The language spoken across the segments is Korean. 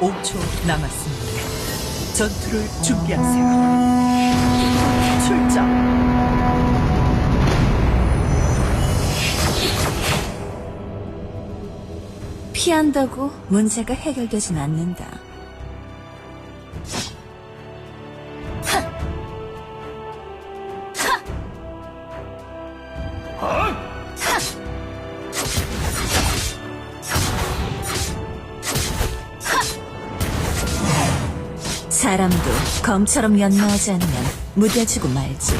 5초 남았습니다. 전투를 준비하세요. 출정. 피한다고 문제가 해결되진 않는다. 검처럼 연마하지 않으면 무뎌지고 말지.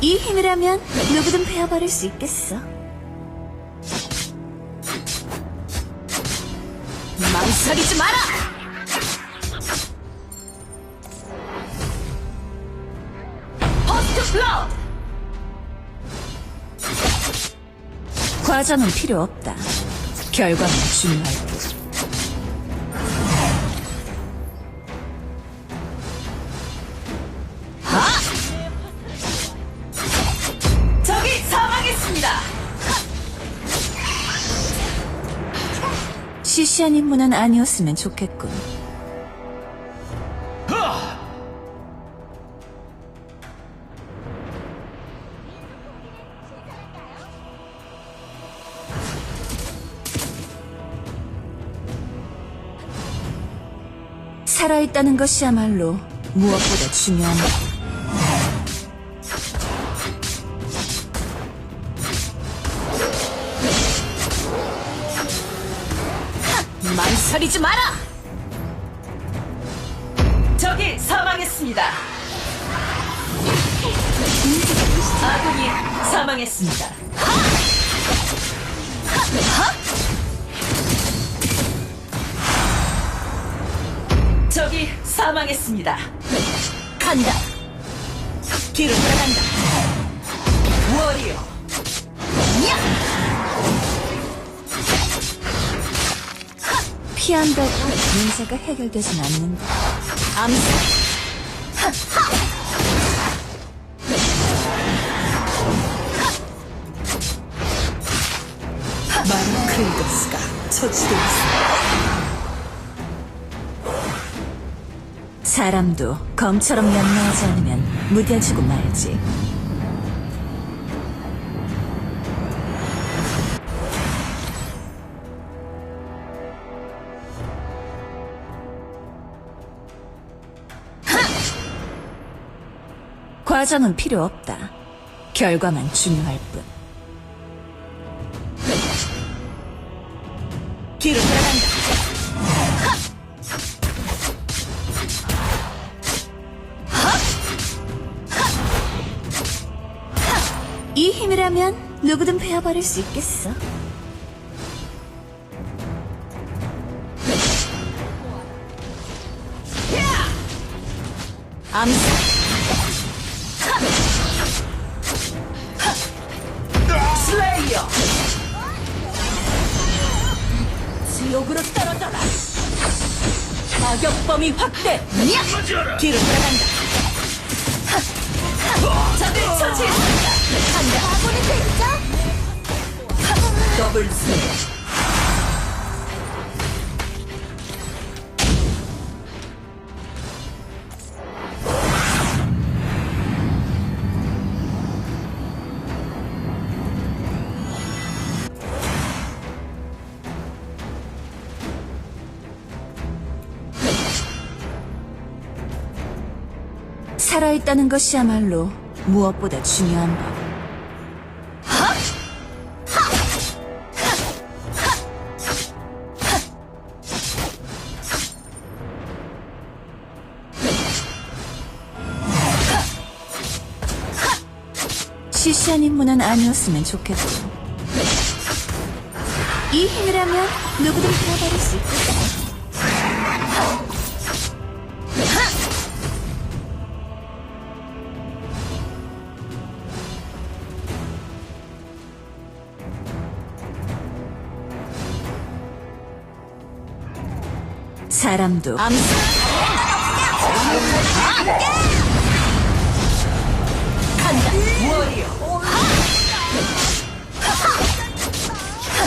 이 힘이라면 누구든 베어버릴 수 있겠어. 망설이지 마라! 퍼스트 플러! 과정은 필요 없다. 결과만 중요할 뿐. 시시한 임무는 아니었으면 좋겠군. 살아있다는 것이야말로 무엇보다 중요한 것. 망설이지 마라! 적이 사망했습니다. 아군이 사망했습니다. 적이 사망했습니다. 간다. 뒤로 돌아간다. 워리어. 피한다고 문제가 해결되진 않는다. 암살. 많은 크레이더스가 처치되어 있습니다. 사람도 검처럼 연마하지 않으면 무뎌지고 말지. 과정은 필요 없다. 결과만 중요할 뿐. 뒤로 돌아간다. 이 힘이라면 누구든 베어버릴 수 있겠어. 암살. 지옥으로 떨어져라. 악역 범위 확대. 뒤로 돌아간다. 적을 처치했습니다. 아군이 됐죠? 더블 슬 살아있다는 것이야말로 무엇보다 중요한 법. 시시한 임무는 아니었으면 좋겠고. 이 힘이라면 누구든 베어버릴 수 있겠다. 사람도. 간다. 워리어.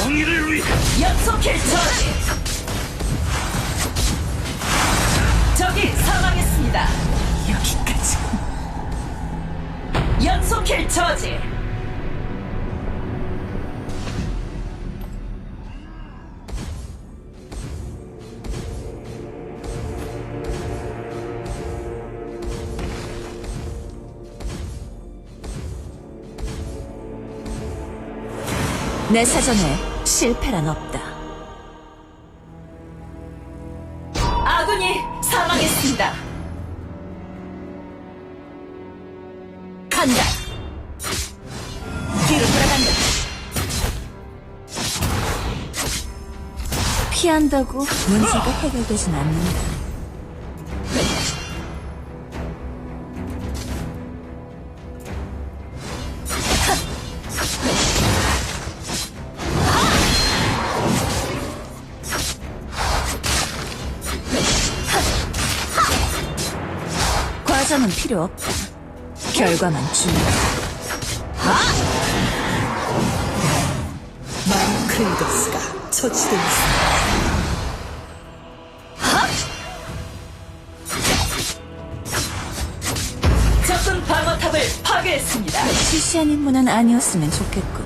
승리를 위해 연속킬 처지. 적이 사망했습니다. 여기까지. 연속 킬 처지. 내 사전에 실패란 없다. 아군이 사망했습니다. 간다. 뒤로 돌아간다. 피한다고 문제가 해결되진 않는다. 과정은 필요 없다. 결과만 중요하다. 마크레이더스가 처치되어 있습니다. 적군 방어탑을 파괴했습니다. 시시한 임무는 아니었으면 좋겠군.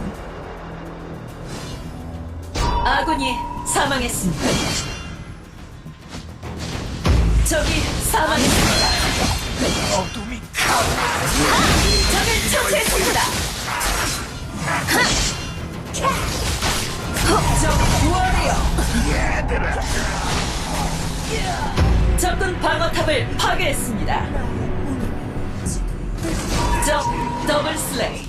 아군이 사망했습니다. 적이 사망했습니다. 어둠이 적을 처치했습니다. 적 워리어. 적군 방어탑을 파괴했습니다. 적 더블 슬레이.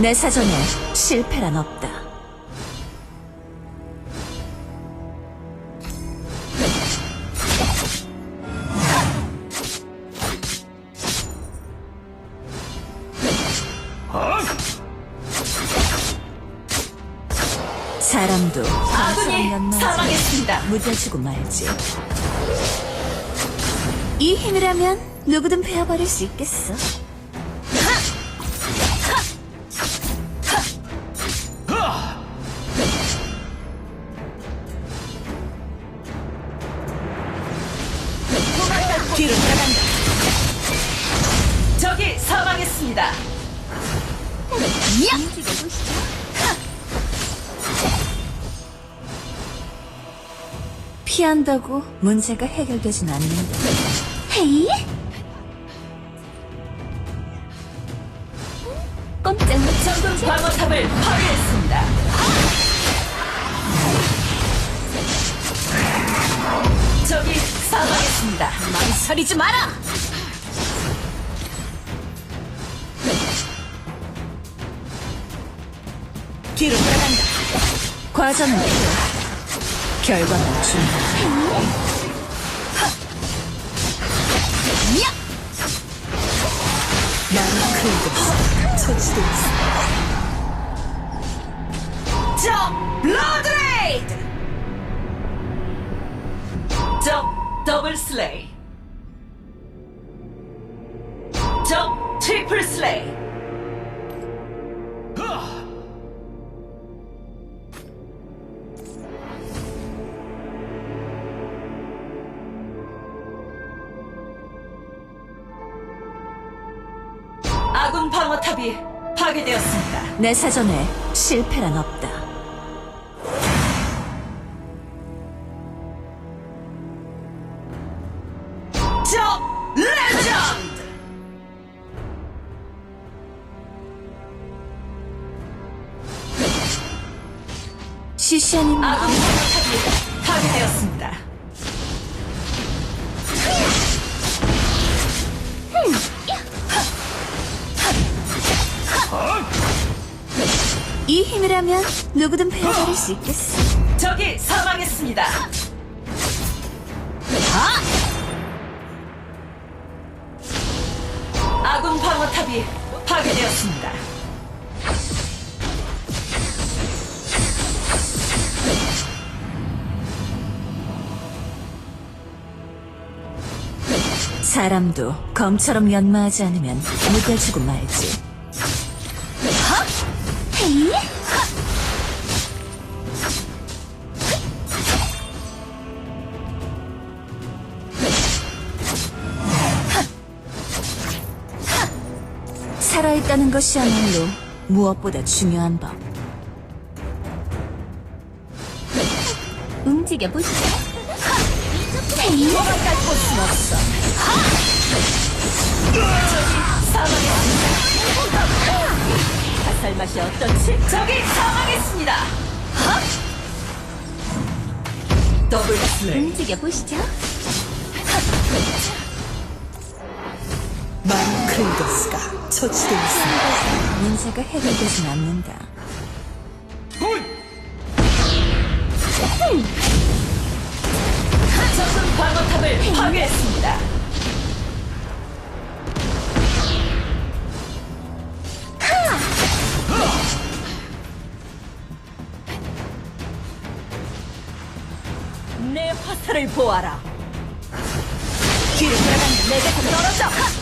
내 사전에 실패란 없다. 사람도 아군이. 사망했습니다. 무뎌지고 말지. 이 힘이라면 누구든 베어버릴 수 있겠어. 한다고 문제가 해결되진 않는다. 헤이? 꼼짝 못 적군 방어탑을 파괴했습니다. 적이 사망했습니다. 망설이지 마라! 뒤로 돌아간다. 필요. 결과는 중요하다. 나는 크레이더 처치되어 있습니다. 적 블러드레이드! 적 더블 슬레이. 적 트리플 슬레이. 내 사전에 실패란 없다. 시시한 아군 방어탑이 파괴되었습니다. 이 힘이라면 누구든 베어버릴 수 있겠어. 적이 사망했습니다. 아! 아군 방어탑이 파괴되었습니다. 사람도 검처럼 연마하지 않으면 무뎌지고 말지. 살아있다는 것이야말로 무엇보다 중요한 법. 움직여 보시죠. 헤이? 도망갈 곳은 없어. 사망했습니다. 가살 맛이 어떻지? 저기 사망했습니다. 더블 슬레이. 움직여 보시죠. 마 크레이더스가 처치되어 있습니다. 문제가 해결되진 않는다. 적군 방어탑을 파괴했습니다. 내 화살을 보아라. 뒤로 돌아간다. 내게서 떨어져.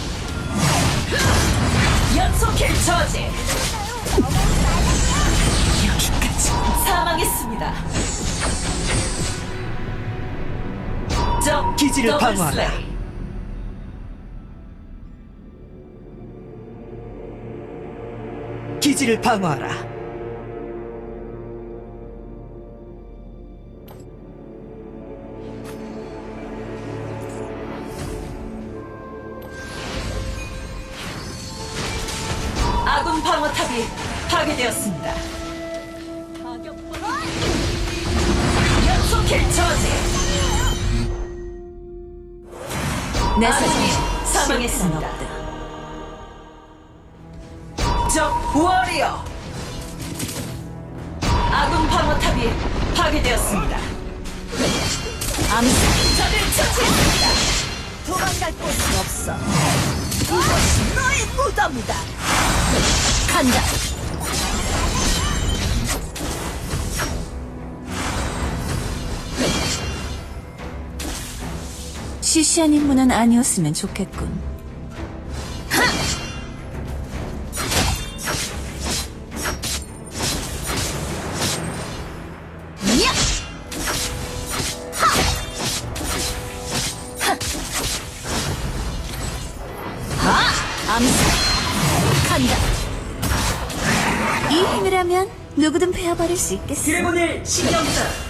연속킬 처지. 여기까지. 사망했습니다. 적 기지를 더블 방어하라. 슬레이. 기지를 방어하라. 파괴되었습니다. 연속킬 처지. 내 사정이 사망했습니다. 적 워리어. 아군 방어탑이 파괴되었습니다. 암살. 적을 처치했습니다. 도망갈 곳은 없어. 이것이 너의 무덤이다. 간다. 시시한 임무는 아니었으면 좋겠군. 이 힘이라면 누구든 베어버릴 수 있겠어. 드래곤을 신경 써.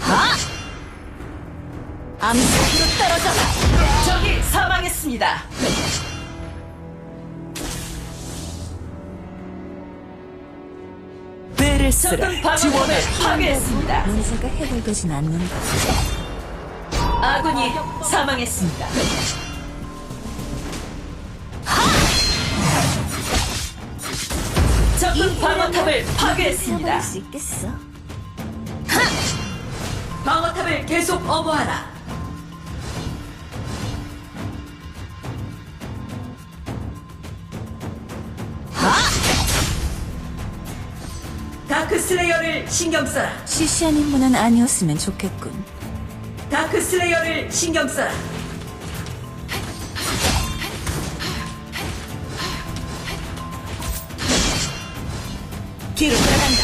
하! 암살로 떨어져라. 적이 사망했습니다. 방어탑을 지원해. 파괴했습니다. 문제가 해결되진 않는다. 아군이 사망했습니다. 적군 방어탑을 파괴했습니다. 베어버릴 수 있겠어. 방어탑을 계속 엄호하라. 다크 슬레이어를 신경 써라. 시시한 임무는 아니었으면 좋겠군. 다크 슬레이어를 신경 써라. 뒤로 들어간다.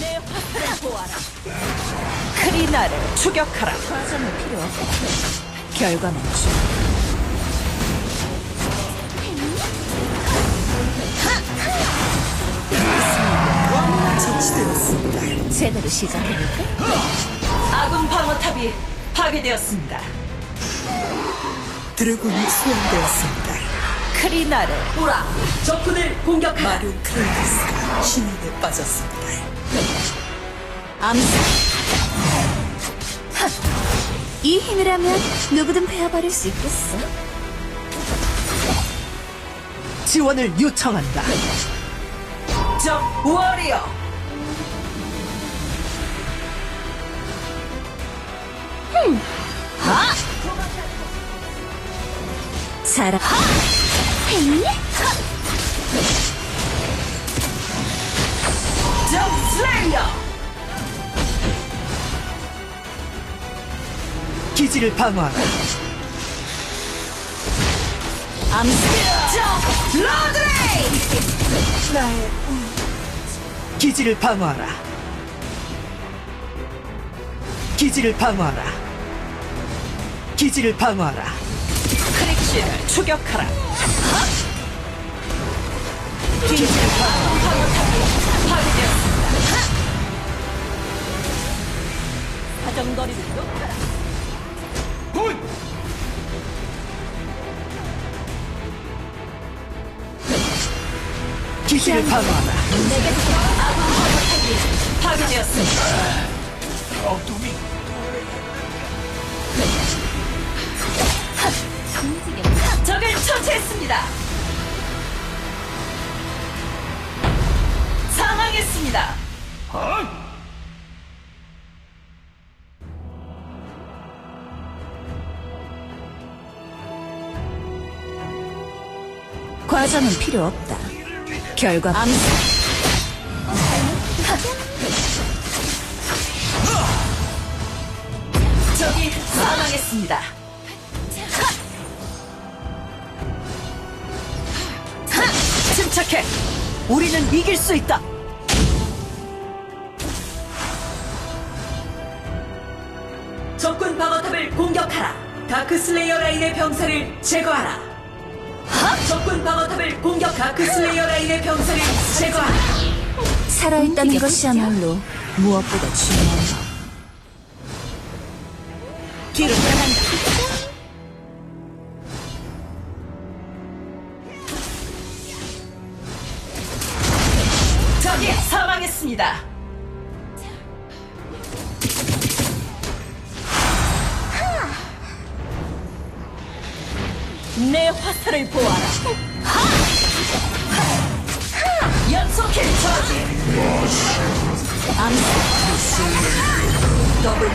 내 화살을 보아라. 크리나를 추격하라. 과정은 필요 없고 결과만 주. 처치되었습니다. 제대로 시작해볼까? 아군 방어탑이 파괴되었습니다. 드래곤이 소환되었습니다. 크리나를 우라 적군을 공격하라. 마룬 크레이더스가 신인에 빠졌습니다. 암살. 이 힘이라면 누구든 베어버릴 수 있겠어. 지원을 요청한다. 적 워리어. 헤이? 슬레이어. 기지를 방어하라. 암살. 적 로드레이. 나의 기지를 방어하라. 기지를 방어하라. 기지를 방어하라. 크릭시를 추격하라. 기지를 방어하라. 사정거리를 높여라. 굿! 기지를 방어하라. 파괴되었습니다. 적을 처치했습니다. 상황했습니다. 아! 과정은 필요 없다. 결과 암살. 적이 사망했습니다. 침착해. 우리는 이길 수 있다. 적군 방어탑을 공격하라. 다크슬레이어 라인의 병사를 제거하라. 적군 방어탑을 공격 다크슬레이어 라인의 병사를 제거하라. 살아있다는 것이야말로 무엇보다 중요한 것. 뒤로 돌아간다. 내 화살을 보아라. 연속해 저지. 암살. 더블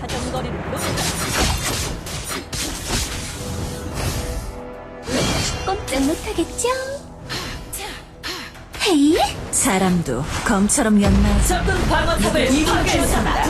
사정거리를 높여 꼼짝 못하겠죠? 헤이? 사람도 검처럼 연마하지. 적군 방어탑을. 뒤로 적이 사망했